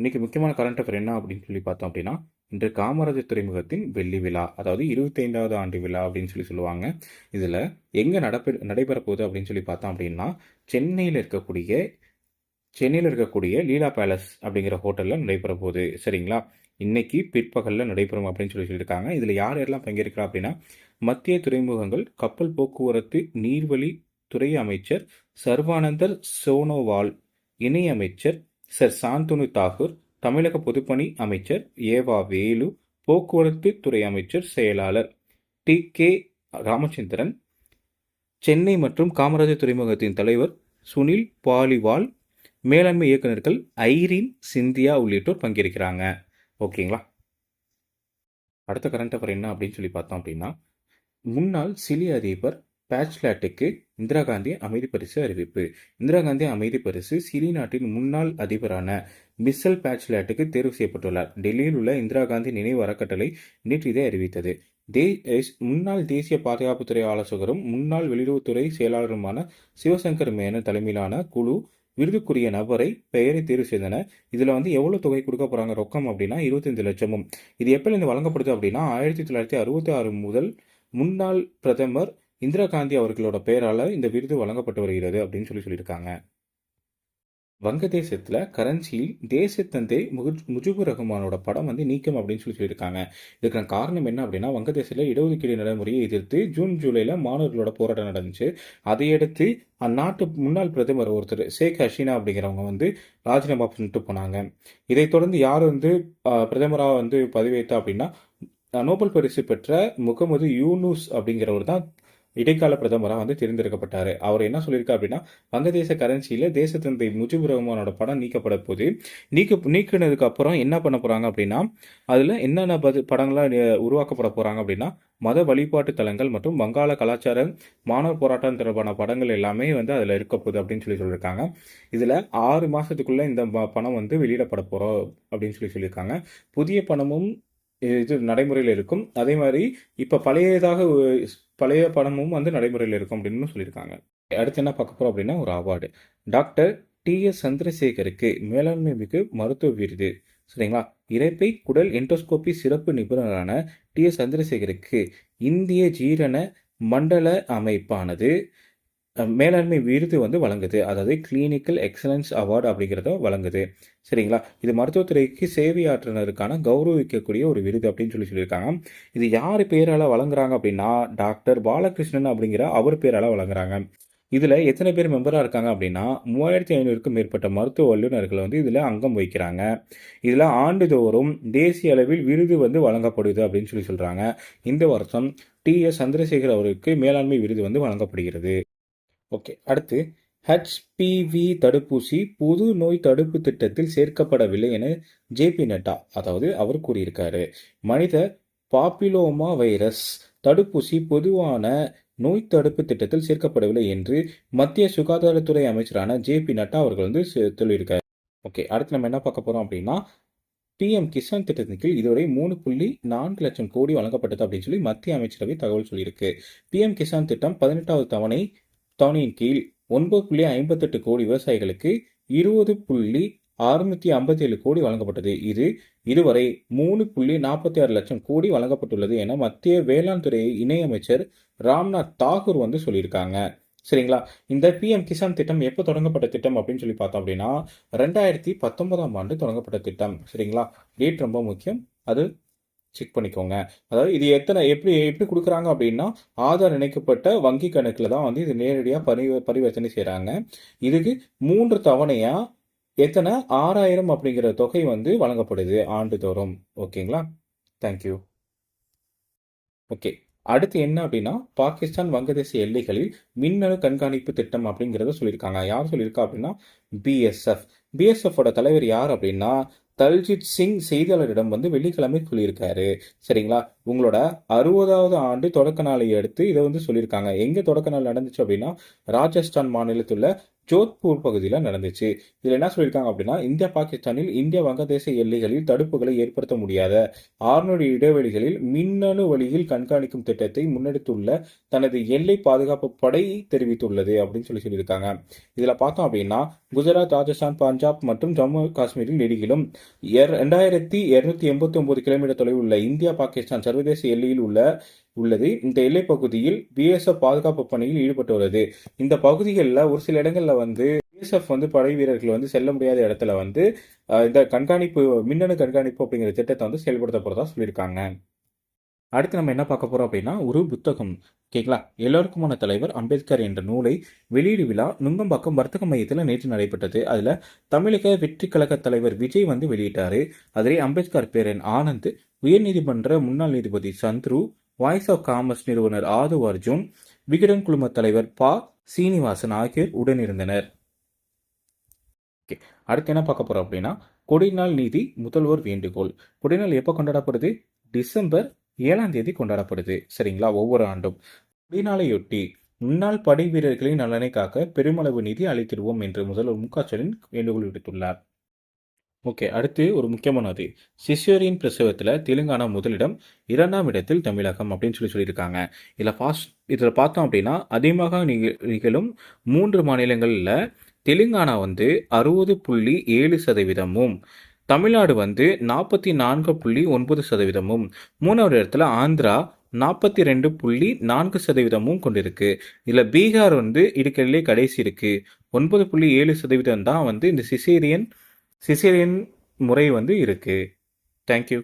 இன்றைக்கி முக்கியமான current affair என்ன அப்படின்னு சொல்லி பார்த்தோம் அப்படின்னா இன்று காமராஜர் துறைமுகத்தின் வெள்ளி விழா அதாவது இருபத்தைந்தாவது ஆண்டு விழா அப்படின்னு சொல்லி சொல்லுவாங்க. இதில் எங்கே நடப்பு நடைபெற போகுது அப்படின்னு சொல்லி பார்த்தோம் அப்படின்னா சென்னையில் இருக்கக்கூடிய சென்னையில் இருக்கக்கூடிய லீலா பேலஸ் அப்படிங்கிற ஹோட்டலில் நடைபெற போகுது சரிங்களா? இன்னைக்கு பிற்பகலில் நடைபெறும் அப்படின்னு சொல்லி சொல்லியிருக்காங்க. இதில் யார் யாரெல்லாம் பங்கேற்கிறா அப்படின்னா மத்திய துறைமுகங்கள் கப்பல் போக்குவரத்து நீர்வழி துறை அமைச்சர் சர்வானந்தர் சோனோவால் இணை அமைச்சர் சர் சாந்தனு தாகூர் தமிழக பொதுப்பணி அமைச்சர் ஏவா வேலு போக்குவரத்து துறை அமைச்சர் செயலாளர் டி கே ராமச்சந்திரன் சென்னை மற்றும் காமராஜர் துறைமுகத்தின் தலைவர் சுனில் பாலிவால் மேலாண்மை இயக்குநர்கள் ஐரீன் சிந்தியா உள்ளிட்டோர் பங்கேற்கிறாங்க. ஓகேங்களா? அடுத்த கரண்ட் அஃபர் என்ன அப்படின்னு சொல்லி பார்த்தோம் அப்படின்னா முன்னாள் சிலி அதிபர் பேச்லாட்டுக்கு இந்திரா காந்தி அமைதி பரிசு அறிவிப்பு. இந்திரா காந்தி அமைதி பரிசு சிலி நாட்டின் முன்னாள் அதிபரான மிஸ்ஸல் பேச்லாட்டுக்கு தேர்வு செய்யப்பட்டுள்ளார். டெல்லியில் உள்ள இந்திரா காந்தி நினைவு அறக்கட்டளை நேற்று இதை அறிவித்தது. தே முன்னாள் தேசிய பாதுகாப்புத்துறை ஆலோசகரும் முன்னாள் வெளியுறவுத்துறை செயலாளருமான சிவசங்கர் மேனன் தலைமையிலான குழு விருதுக்குரிய நபரை பெயரை தேர்வு செய்தனர். இதில் வந்து எவ்வளோ தொகை கொடுக்க போகிறாங்க ரொக்கம் அப்படின்னா இருபத்தஞ்சு லட்சமும். இது எப்போலேருந்து வழங்கப்படுது அப்படின்னா ஆயிரத்தி தொள்ளாயிரத்தி அறுபத்தி ஆறு முதல் முன்னாள் பிரதமர் இந்திரா காந்தி அவர்களோட பெயரால் இந்த விருது வழங்கப்பட்டு வருகிறது அப்படின்னு சொல்லி சொல்லியிருக்காங்க. வங்கதேசத்தில் கரன்சியில் தேசத்தந்தை முகு முஜிபுர் ரஹ்மானோட படம் வந்து நீக்கம் அப்படின்னு சொல்லி சொல்லியிருக்காங்க. இதுக்கான காரணம் என்ன அப்படின்னா வங்கதேசத்தில் இடஒதுக்கீடு நடைமுறையை எதிர்த்து ஜூன் ஜூலையில் மாணவர்களோட போராட்டம் நடந்துச்சு. அதையடுத்து அந்நாட்டு முன்னாள் பிரதமர் ஒருத்தர் ஷேக் ஹசீனா அப்படிங்கிறவங்க வந்து ராஜினாமா பண்ணிட்டு போனாங்க. இதைத் தொடர்ந்து யார் வந்து பிரதமராக வந்து பதிவேற்றா அப்படின்னா நோபல் பரிசு பெற்ற முகமது யூனூஸ் அப்படிங்கிறவர் தான் இடைக்கால பிரதமராக வந்து தேர்ந்தெடுக்கப்பட்டார். அவர் என்ன சொல்லியிருக்காரு அப்படின்னா வங்கதேச கரன்சியில் தேசத்தந்தை முஜிபுர் ரஹ்மானோட படம் நீக்கப்பட போது நீக்க நீக்கினதுக்கு அப்புறம் என்ன பண்ண போகிறாங்க அப்படின்னா அதில் என்னென்ன பது படங்கள்லாம் உருவாக்கப்பட போகிறாங்க அப்படின்னா மத வழிபாட்டு தலங்கள் மற்றும் வங்காள கலாச்சார மாணவர் போராட்டம் தொடர்பான படங்கள் எல்லாமே வந்து அதில் இருக்க போகுது அப்படின்னு சொல்லி சொல்லியிருக்காங்க. இதில் ஆறு மாதத்துக்குள்ளே இந்த பணம் வந்து வெளியிடப்பட போகிறோம் அப்படின்னு சொல்லி சொல்லியிருக்காங்க. புதிய பணமும் இது நடைமுறையில் இருக்கும். அதே மாதிரி இப்போ பழையதாக பழைய படமும் வந்து நடைமுறையில் இருக்கும் அப்படின்னு சொல்லியிருக்காங்க. அடுத்து என்ன பார்க்க போகிறோம் அப்படின்னா ஒரு அவார்டு டாக்டர் டி எஸ் சந்திரசேகருக்கு மேலாண்மை மிகு மருத்துவ விருது. சரிங்களா? இறைப்பை குடல் என்டோஸ்கோபி சிறப்பு நிபுணரான டி எஸ் சந்திரசேகருக்கு இந்திய ஜீரண மண்டல அமைப்பானது. மேலாண்மை விருது வந்து வழங்குது. அதாவது கிளினிக்கல் எக்ஸலன்ஸ் அவார்டு அப்படிங்கிறத வழங்குது. சரிங்களா? இது மருத்துவத்துறைக்கு சேவையாற்றினருக்கான கௌரவிக்கக்கூடிய ஒரு விருது அப்படின்னு சொல்லி சொல்லியிருக்காங்க. இது யார் பேரால் வழங்குறாங்க அப்படின்னா டாக்டர் பாலகிருஷ்ணன் அப்படிங்கிற அவர் பேரால் வழங்குறாங்க. இதில் எத்தனை பேர் மெம்பராக இருக்காங்க அப்படின்னா மூவாயிரத்தி ஐநூறுக்கும் மேற்பட்ட மருத்துவ வல்லுநர்கள் வந்து இதில் அங்கம் வகிக்கிறாங்க. இதில் ஆண்டுதோறும் தேசிய அளவில் விருது வந்து வழங்கப்படுது அப்படின்னு சொல்லி சொல்கிறாங்க இந்த வருஷம் டி எஸ் சந்திரசேகர் அவருக்கு மேலாண்மை விருது வந்து வழங்கப்படுகிறது. ஓகே அடுத்து ஹெச்பிவி தடுப்பூசி பொது நோய் தடுப்பு திட்டத்தில் சேர்க்கப்படவில்லை என ஜேபி நட்டா அதாவது அவர் கூறியிருக்காரு. மனித பாப்பிலோமா வைரஸ் தடுப்பூசி பொதுவான நோய் தடுப்பு திட்டத்தில் சேர்க்கப்படவில்லை என்று மத்திய சுகாதாரத்துறை அமைச்சரான ஜே பி நட்டா அவர்கள் வந்து சொல்லியிருக்காரு. ஓகே அடுத்து நம்ம என்ன பார்க்க போறோம் அப்படின்னா பிஎம் கிசான் திட்டத்தின் கீழ் இதுவரை மூணு புள்ளி நான்கு லட்சம் கோடி வழங்கப்பட்டது அப்படின்னு சொல்லி மத்திய அமைச்சரவை தகவல் சொல்லியிருக்கு. பிஎம் கிசான் திட்டம் பதினெட்டாவது தவணை தவணையின் கீழ் ஒன்பது புள்ளி ஐம்பத்தெட்டு கோடி விவசாயிகளுக்கு இருபது புள்ளி அறுநூத்தி ஐம்பத்தி ஏழு கோடி வழங்கப்பட்டது. இது இதுவரை மூணு புள்ளி நாற்பத்தி ஆறு லட்சம் கோடி வழங்கப்பட்டுள்ளது என மத்திய வேளாண் துறை இணையமைச்சர் ராம்நாத் தாகூர் வந்து சொல்லியிருக்காங்க. சரிங்களா? இந்த பிஎம் கிசான் திட்டம் எப்போ தொடங்கப்பட்ட திட்டம் அப்படின்னு சொல்லி பார்த்தோம் அப்படின்னா ரெண்டாயிரத்தி பத்தொன்பதாம் ஆண்டு தொடங்கப்பட்ட திட்டம். சரிங்களா? டேட் ரொம்ப முக்கியம். அது செக் பண்ணிக்கோங்க. அதாவது இது எத்தனை எப்படி எப்படி கொடுக்குறாங்க அப்படின்னா ஆதார் இணைக்கப்பட்ட வங்கி கணக்கில் தான் வந்து இது நேரடியாக பரி பரிவர்த்தனை செய்கிறாங்க இதுக்கு மூன்று தவணையாக எத்தனை? ஆறாயிரம் அப்படிங்கிற தொகை வந்து வழங்கப்படுது ஆண்டுதோறும். ஓகேங்களா? தேங்க்யூ ஓகே அடுத்து என்ன அப்படின்னா பாகிஸ்தான் வங்கதேச எல்லைகளில் மின்னணு கண்காணிப்பு திட்டம் அப்படிங்கிறத சொல்லியிருக்காங்க. யார் சொல்லியிருக்கா அப்படின்னா பிஎஸ்எஃப் பிஎஸ்எஃபோட தலைவர் யார் அப்படின்னா தல்ஜித் சிங் செய்தியாளரிடம் வந்து வெள்ளிக்கிழமை சொல்லியிருக்காரு. சரிங்களா? உங்களோட அறுபதாவது ஆண்டு தொடக்க நாளை அடுத்து இதை வந்து சொல்லியிருக்காங்க. எங்கே தொடக்க நாள் நடந்துச்சு அப்படின்னா ராஜஸ்தான் மாநிலத்தில் ஜோத்பூர் பகுதியில் நடந்துச்சு. இதில் என்ன சொல்லியிருக்காங்க அப்படின்னா இந்தியா பாகிஸ்தானில் இந்திய வங்கதேச எல்லைகளில் தடுப்புகளை ஏற்படுத்த முடியாத ஆறுநூறு இடைவெளிகளில் மின்னணு வழியில் கண்காணிக்கும் திட்டத்தை முன்னெடுத்துள்ள தனது எல்லை பாதுகாப்பு படை தெரிவித்துள்ளது அப்படின்னு சொல்லி சொல்லியிருக்காங்க. இதில் பார்த்தோம் அப்படின்னா குஜராத் ராஜஸ்தான் பஞ்சாப் மற்றும் ஜம்மு காஷ்மீரில் நெடுகிலும் ரெண்டாயிரத்தி இருநூத்தி எண்பத்தி ஒன்பது கிலோமீட்டர் தொலைவில் உள்ள இந்தியா பாகிஸ்தான் சர்வதேச எல்லையில் உள்ள உள்ளது. இந்த எல்லை பகுதியில் பிஎஸ்எஃப் பாதுகாப்பு பணியில் ஈடுபட்டுள்ளது. இந்த பகுதிகளில் ஒரு சில இடங்களில் வந்து பிஎஸ்எஃப் வந்து படை வீரர்கள் வந்து செல்ல முடியாத இடத்துல வந்து இந்த கண்காணிப்பு மின்னணு கண்காணிப்பு அப்படிங்கிற திட்டத்தை வந்து செயல்படுத்த போகிறதா சொல்லியிருக்காங்க. அடுத்து நம்ம என்ன பார்க்க போறோம் அப்படின்னா ஒரு புத்தகம். ஓகேங்களா எல்லோருக்குமான தலைவர் அம்பேத்கர் என்ற நூலை வெளியீடு விழா நுங்கம்பாக்கம் வர்த்தக மையத்தில் நேற்று நடைபெற்றது. அதில் தமிழக வெற்றி கழக தலைவர் விஜய் வந்து வெளியிட்டார். அதிலே அம்பேத்கர் பேரன் ஆனந்த் உயர்நீதிமன்ற முன்னாள் நீதிபதி சந்துரு வாய்ஸ் ஆஃப் காமர்ஸ் நிறுவனர் ஆது அர்ஜுன் விகடன் குழும தலைவர் பா. சீனிவாசன் ஆகியோர் உடனிருந்தனர். ஓகே அடுத்து என்ன பார்க்க போறோம் அப்படின்னா கொடிநாள் நீதி முதல்வர் வேண்டுகோள். கொடிநாள் எப்போ கொண்டாடப்படுது? டிசம்பர் ஏழாம் தேதி கொண்டாடப்படுது. சரிங்களா? ஒவ்வொரு ஆண்டும். கொடிநாளையொட்டி முன்னாள் படை வீரர்களின் நலனை காக்க பெருமளவு நிதி அளித்திடுவோம் என்று முதல்வர் மு க ஸ்டாலின் வேண்டுகோள் விடுத்துள்ளார். ஓகே அடுத்து ஒரு முக்கியமானது. சிசேரியன் பிரசவத்தில் தெலுங்கானா முதலிடம் இரண்டாம் இடத்தில் தமிழகம் அப்படின்னு சொல்லி சொல்லியிருக்காங்க. இதில் ஃபாஸ்ட் இதில் பார்த்தோம் அப்படின்னா அதிகமாக நிக- நிகழும் மூன்று மாநிலங்களில் தெலுங்கானா வந்து அறுபது புள்ளி ஏழு சதவீதமும் தமிழ்நாடு வந்து நாற்பத்தி நான்கு புள்ளி ஒன்பது சதவீதமும் மூணாவது இடத்துல ஆந்திரா நாற்பத்தி ரெண்டு புள்ளி நான்கு சதவீதமும் கொண்டிருக்கு. இதில் பீகார் வந்து இருக்கிறதுலே கடைசி இருக்குது ஒன்பது புள்ளி ஏழு சதவீதம் தான் வந்து இந்த சிசேரியன் சிசேரியன் முறை வந்து இருக்குது தேங்க்யூ